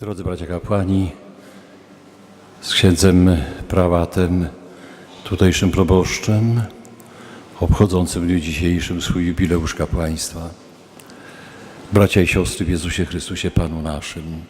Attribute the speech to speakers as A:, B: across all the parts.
A: Drodzy bracia kapłani, z księdzem prawatem, tutejszym proboszczem, obchodzącym w dniu dzisiejszym swój jubileusz kapłaństwa. Bracia i siostry w Jezusie Chrystusie, Panu naszym.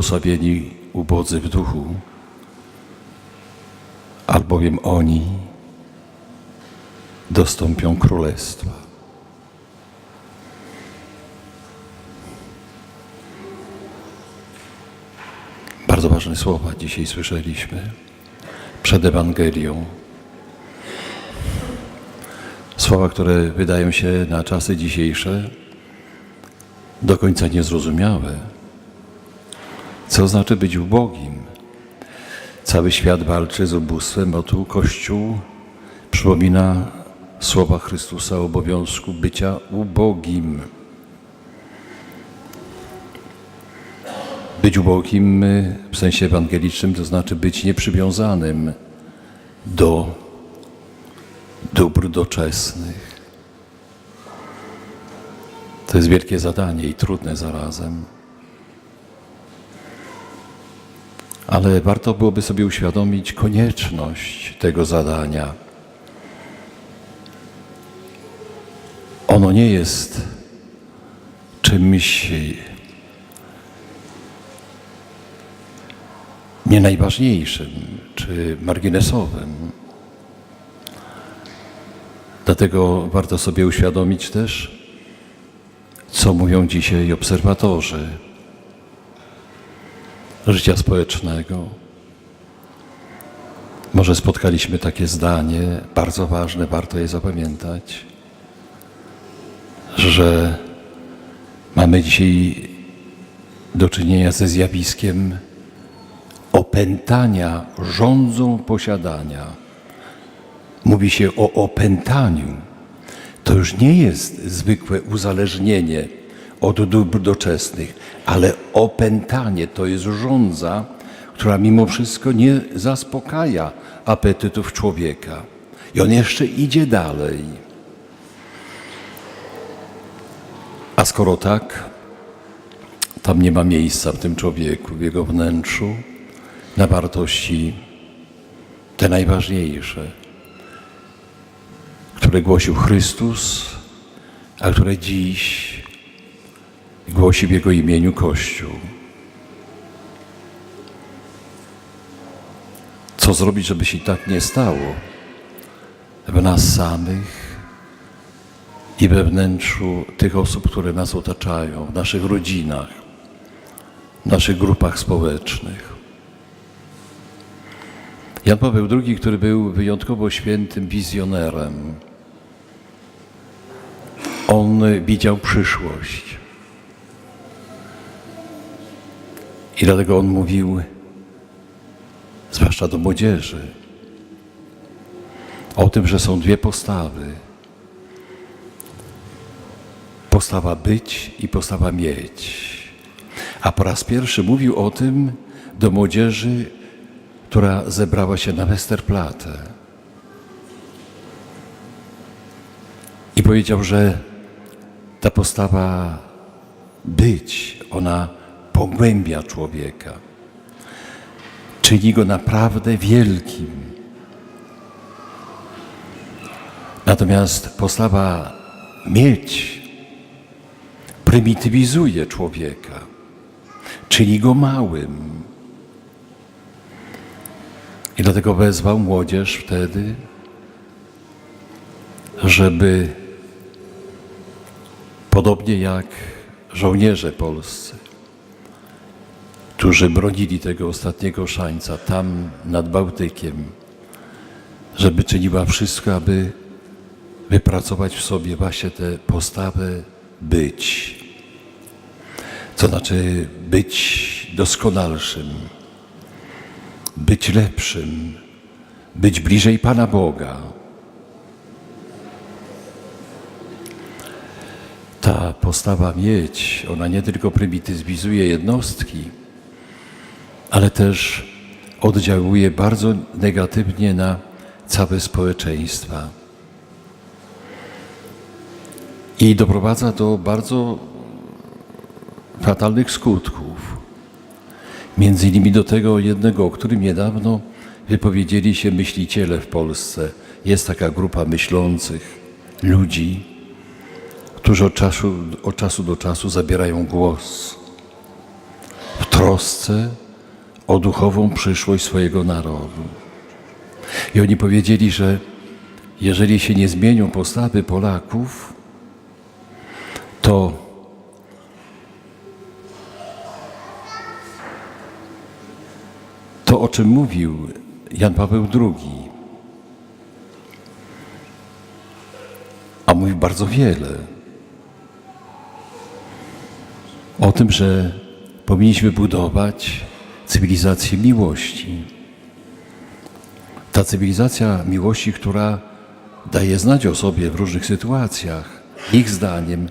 A: Błogosławieni ubodzy w duchu, albowiem oni dostąpią królestwa. Bardzo ważne słowa dzisiaj słyszeliśmy przed Ewangelią. Słowa, które wydają się na czasy dzisiejsze do końca niezrozumiałe. Co znaczy być ubogim? Cały świat walczy z ubóstwem, a tu Kościół przypomina słowa Chrystusa o obowiązku bycia ubogim. Być ubogim w sensie ewangelicznym to znaczy być nieprzywiązanym do dóbr doczesnych. To jest wielkie zadanie i trudne zarazem. Ale warto byłoby sobie uświadomić konieczność tego zadania. Ono nie jest czymś nie najważniejszym czy marginesowym. Dlatego warto sobie uświadomić też, co mówią dzisiaj obserwatorzy życia społecznego. Może spotkaliśmy takie zdanie, bardzo ważne, warto je zapamiętać, że mamy dzisiaj do czynienia ze zjawiskiem opętania rządzą posiadania. Mówi się o opętaniu. To już nie jest zwykłe uzależnienie od dóbr doczesnych, ale opętanie to jest żądza, która mimo wszystko nie zaspokaja apetytów człowieka. I on jeszcze idzie dalej. A skoro tak, tam nie ma miejsca w tym człowieku, w jego wnętrzu, na wartości te najważniejsze, które głosił Chrystus, a które dziś głosi w Jego imieniu Kościół. Co zrobić, żeby się tak nie stało w nas samych i we wnętrzu tych osób, które nas otaczają, w naszych rodzinach, w naszych grupach społecznych. Jan Paweł II, który był wyjątkowo świętym wizjonerem, on widział przyszłość. I dlatego on mówił, zwłaszcza do młodzieży, o tym, że są dwie postawy. Postawa być i postawa mieć. A po raz pierwszy mówił o tym do młodzieży, która zebrała się na Westerplatte. I powiedział, że ta postawa być, ona pogłębia człowieka, czyni go naprawdę wielkim. Natomiast postawa mieć prymitywizuje człowieka, czyni go małym. I dlatego wezwał młodzież wtedy, żeby podobnie jak żołnierze polscy, którzy bronili tego ostatniego szańca tam nad Bałtykiem, żeby czyniła wszystko, aby wypracować w sobie właśnie tę postawę być. To znaczy być doskonalszym, być lepszym, być bliżej Pana Boga. Ta postawa mieć, ona nie tylko prymitywizuje jednostki, ale też oddziałuje bardzo negatywnie na całe społeczeństwa. I doprowadza do bardzo fatalnych skutków. Między innymi do tego jednego, o którym niedawno wypowiedzieli się myśliciele w Polsce. Jest taka grupa myślących ludzi, którzy od czasu, od czasu do czasu zabierają głos w trosce o duchową przyszłość swojego narodu. I oni powiedzieli, że jeżeli się nie zmienią postawy Polaków, to to, o czym mówił Jan Paweł II, a mówił bardzo wiele o tym, że powinniśmy budować cywilizację miłości. Ta cywilizacja miłości, która daje znać o sobie w różnych sytuacjach, ich zdaniem,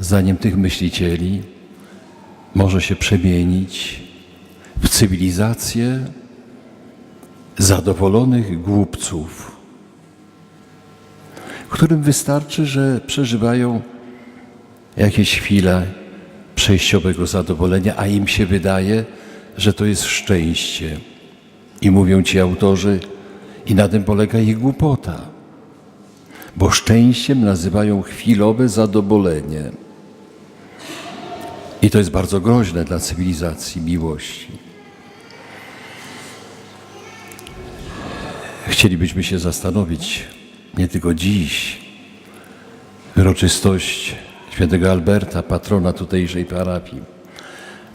A: zdaniem tych myślicieli, może się przemienić w cywilizację zadowolonych głupców, którym wystarczy, że przeżywają jakieś chwile przejściowego zadowolenia, a im się wydaje, że to jest szczęście. I mówią ci autorzy, i na tym polega ich głupota, bo szczęściem nazywają chwilowe zadowolenie. I to jest bardzo groźne dla cywilizacji miłości. Chcielibyśmy się zastanowić, nie tylko dziś, uroczystość świętego Alberta, patrona tutejszej parafii,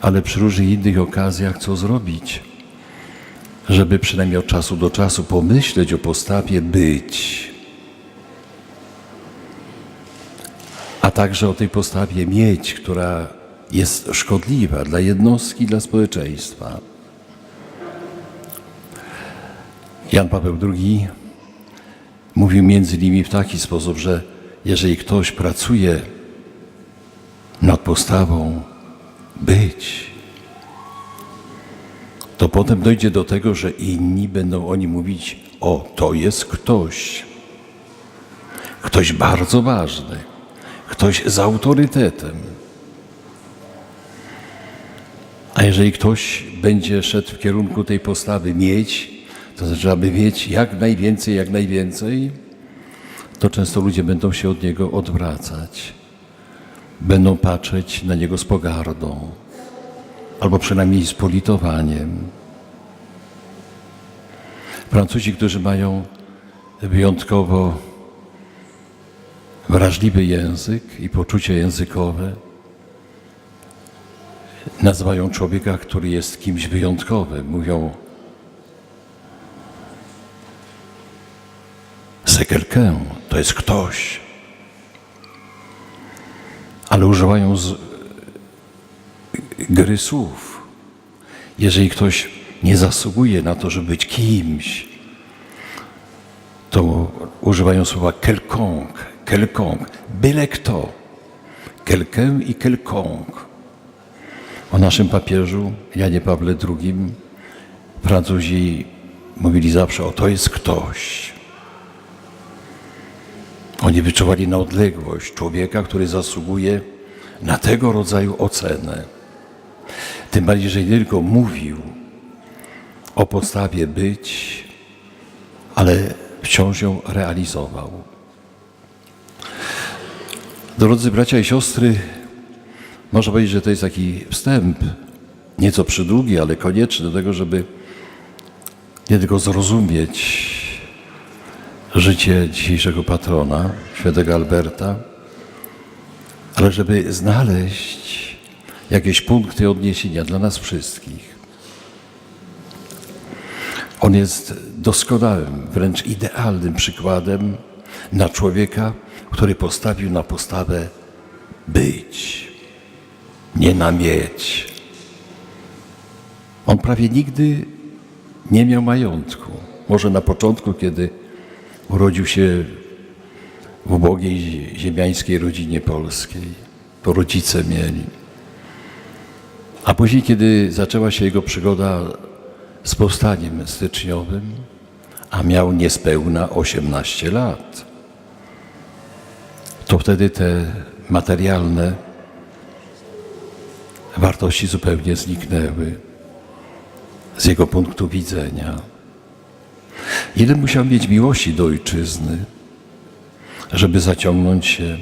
A: ale przy różnych innych okazjach, co zrobić, żeby przynajmniej od czasu do czasu pomyśleć o postawie być, a także o tej postawie mieć, która jest szkodliwa dla jednostki, dla społeczeństwa. Jan Paweł II mówił między innymi w taki sposób, że jeżeli ktoś pracuje nad postawą być, to potem dojdzie do tego, że inni będą oni mówić: O, to jest ktoś. Ktoś bardzo ważny, ktoś z autorytetem. A jeżeli ktoś będzie szedł w kierunku tej postawy mieć, to znaczy, aby mieć jak najwięcej, jak najwięcej, to często ludzie będą się od niego odwracać. Będą patrzeć na niego z pogardą, albo przynajmniej z politowaniem. Francuzi, którzy mają wyjątkowo wrażliwy język i poczucie językowe, nazywają człowieka, który jest kimś wyjątkowym. Mówią c'est quelqu'un, to jest ktoś. Ale używają z gry słów. Jeżeli ktoś nie zasługuje na to, żeby być kimś, to używają słowa quelconque, quelconque, byle kto. Quelqu'un i quelconque. O naszym papieżu Janie Pawle II Francuzi mówili zawsze, o to jest ktoś. Oni wyczuwali na odległość człowieka, który zasługuje na tego rodzaju ocenę. Tym bardziej, że nie tylko mówił o podstawie być, ale wciąż ją realizował. Drodzy bracia i siostry, można powiedzieć, że to jest taki wstęp, nieco przydługi, ale konieczny do tego, żeby nie tylko zrozumieć życie dzisiejszego patrona, świętego Alberta, ale żeby znaleźć jakieś punkty odniesienia dla nas wszystkich. On jest doskonałym, wręcz idealnym przykładem na człowieka, który postawił na postawę być, nie na mieć. On prawie nigdy nie miał majątku. Może na początku, kiedy urodził się w ubogiej ziemiańskiej rodzinie polskiej. To rodzice mieli. A później, kiedy zaczęła się jego przygoda z powstaniem styczniowym, a miał niespełna 18 lat, to wtedy te materialne wartości zupełnie zniknęły z jego punktu widzenia. Ile musiał mieć miłości do ojczyzny, żeby zaciągnąć się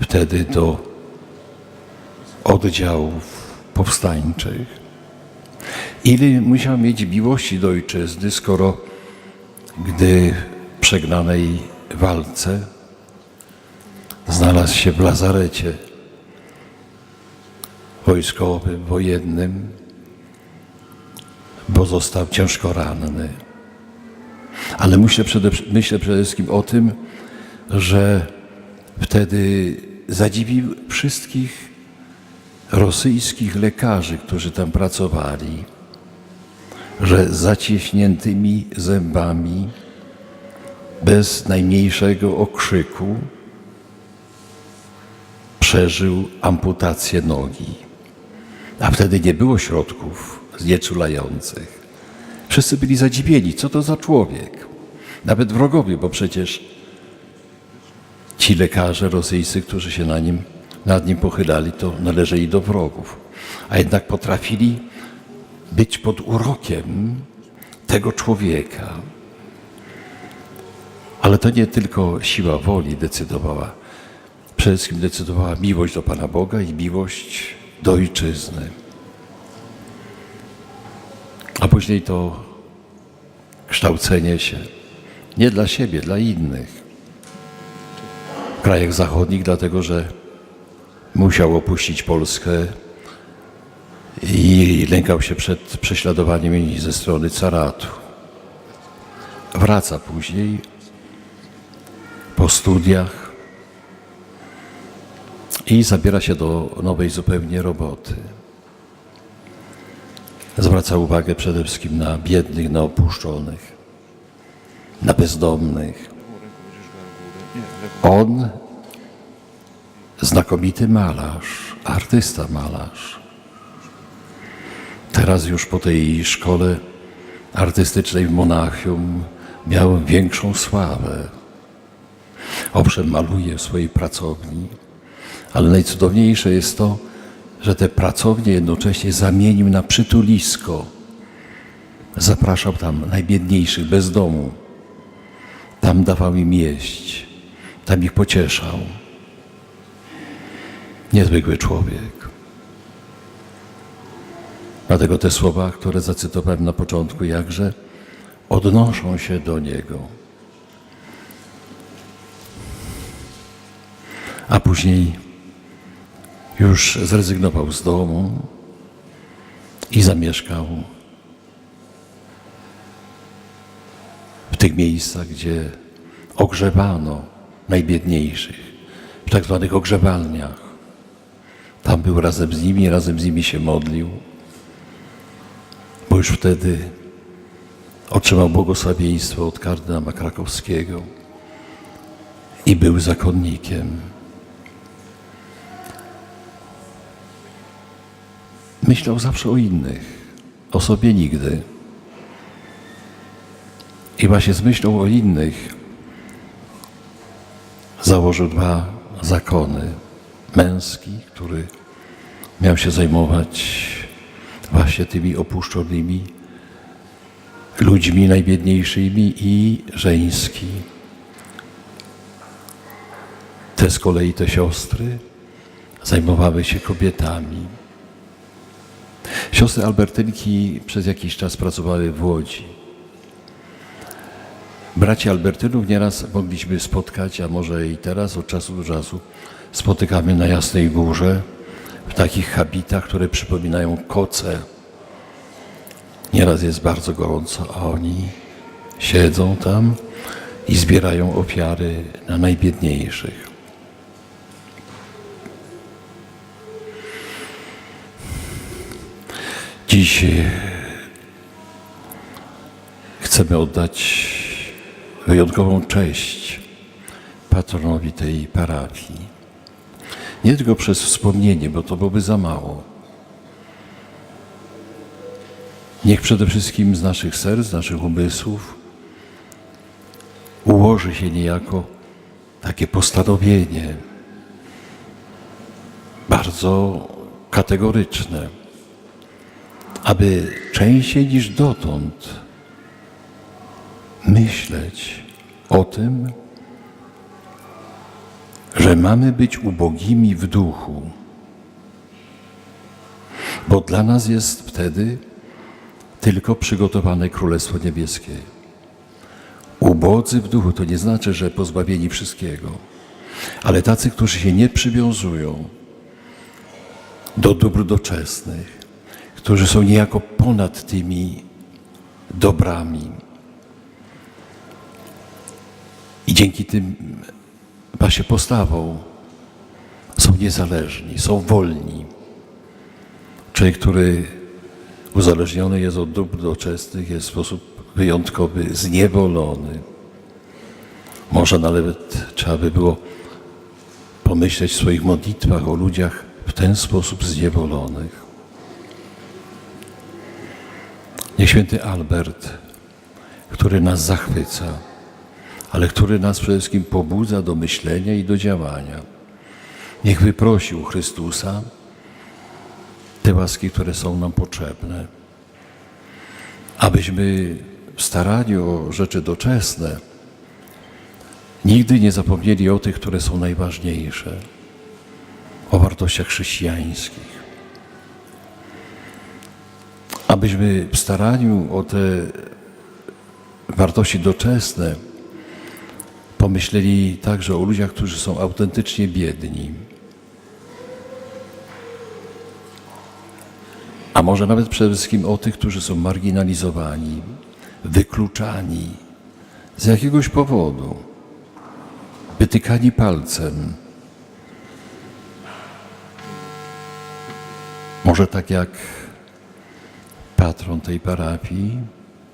A: wtedy do oddziałów powstańczych. Ile musiał mieć miłości do ojczyzny, skoro gdy w przegnanej walce znalazł się w lazarecie wojskowym, wojennym, bo został ciężko ranny. Ale myślę przede, myślę przede wszystkim o tym, że wtedy zadziwił wszystkich rosyjskich lekarzy, którzy tam pracowali, że z zaciśniętymi zębami, bez najmniejszego okrzyku, przeżył amputację nogi. A wtedy nie było środków znieczulających. Wszyscy byli zadziwieni, co to za człowiek. Nawet wrogowie, bo przecież ci lekarze rosyjscy, którzy się na nim, nad nim pochylali, to należeli do wrogów. A jednak potrafili być pod urokiem tego człowieka. Ale to nie tylko siła woli decydowała. Przede wszystkim decydowała miłość do Pana Boga i miłość do ojczyzny. A później to kształcenie się nie dla siebie, dla innych. W krajach zachodnich, dlatego że musiał opuścić Polskę i lękał się przed prześladowaniem ze strony caratu. Wraca później po studiach i zabiera się do nowej zupełnie roboty. Zwraca uwagę przede wszystkim na biednych, na opuszczonych, na bezdomnych. On, znakomity malarz, artysta malarz, teraz już po tej szkole artystycznej w Monachium miał większą sławę. Owszem, maluje w swojej pracowni, ale najcudowniejsze jest to, że te pracownie jednocześnie zamienił na przytulisko. Zapraszał tam najbiedniejszych bez domu. Tam dawał im jeść, tam ich pocieszał. Niezwykły człowiek. Dlatego te słowa, które zacytowałem na początku, jakże odnoszą się do niego. A później już zrezygnował z domu i zamieszkał w tych miejscach, gdzie ogrzewano najbiedniejszych, w tak zwanych ogrzewalniach. Tam był razem z nimi, razem z nimi się modlił, bo już wtedy otrzymał błogosławieństwo od kardynała krakowskiego i był zakonnikiem. Myślał zawsze o innych, o sobie nigdy. I właśnie z myślą o innych założył dwa zakony. Męski, który miał się zajmować właśnie tymi opuszczonymi ludźmi najbiedniejszymi i żeński. Te z kolei te siostry zajmowały się kobietami. Siostry Albertynki przez jakiś czas pracowały w Łodzi. Braci Albertynów nieraz mogliśmy spotkać, a może i teraz od czasu do czasu spotykamy na Jasnej Górze w takich habitach, które przypominają koce. Nieraz jest bardzo gorąco, a oni siedzą tam i zbierają ofiary na najbiedniejszych. Dziś chcemy oddać wyjątkową cześć patronowi tej parafii. Nie tylko przez wspomnienie, bo to byłoby za mało, Niech przede wszystkim z naszych serc, z naszych umysłów ułoży się niejako takie postanowienie bardzo kategoryczne, aby częściej niż dotąd myśleć o tym, że mamy być ubogimi w duchu, bo dla nas jest wtedy tylko przygotowane Królestwo Niebieskie. Ubodzy w duchu to nie znaczy, że pozbawieni wszystkiego, ale tacy, którzy się nie przywiązują do dóbr doczesnych, którzy są niejako ponad tymi dobrami. I dzięki tym właśnie postawą są niezależni, są wolni. Człowiek, który uzależniony jest od dóbr doczesnych, jest w sposób wyjątkowy zniewolony. Może nawet trzeba by było pomyśleć w swoich modlitwach o ludziach w ten sposób zniewolonych. Niech święty Albert, który nas zachwyca, ale który nas przede wszystkim pobudza do myślenia i do działania, niech wyprosi u Chrystusa te łaski, które są nam potrzebne, abyśmy w staraniu o rzeczy doczesne nigdy nie zapomnieli o tych, które są najważniejsze, o wartościach chrześcijańskich. Abyśmy w staraniu o te wartości doczesne pomyśleli także o ludziach, którzy są autentycznie biedni. A może nawet przede wszystkim o tych, którzy są marginalizowani, wykluczani z jakiegoś powodu, wytykani palcem. Może tak jak patron tej parafii,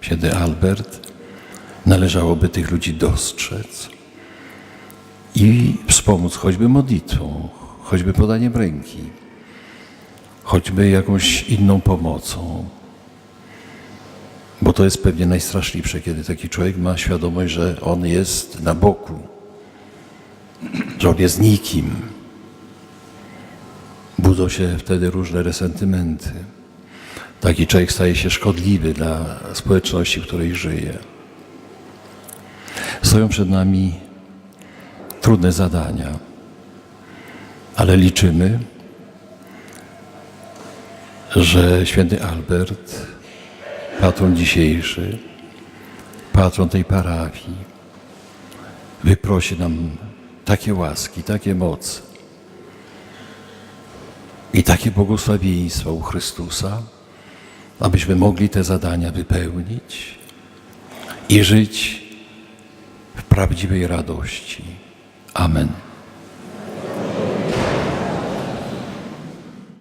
A: święty Albert, należałoby tych ludzi dostrzec i wspomóc choćby modlitwą, choćby podaniem ręki, choćby jakąś inną pomocą. Bo to jest pewnie najstraszliwsze, kiedy taki człowiek ma świadomość, że on jest na boku, że on jest nikim. Budzą się wtedy różne resentymenty. Taki człowiek staje się szkodliwy dla społeczności, w której żyje. Stoją przed nami trudne zadania, ale liczymy, że święty Albert, patron dzisiejszy, patron tej parafii, wyprosi nam takie łaski, takie moce i takie błogosławieństwa u Chrystusa, abyśmy mogli te zadania wypełnić i żyć w prawdziwej radości. Amen.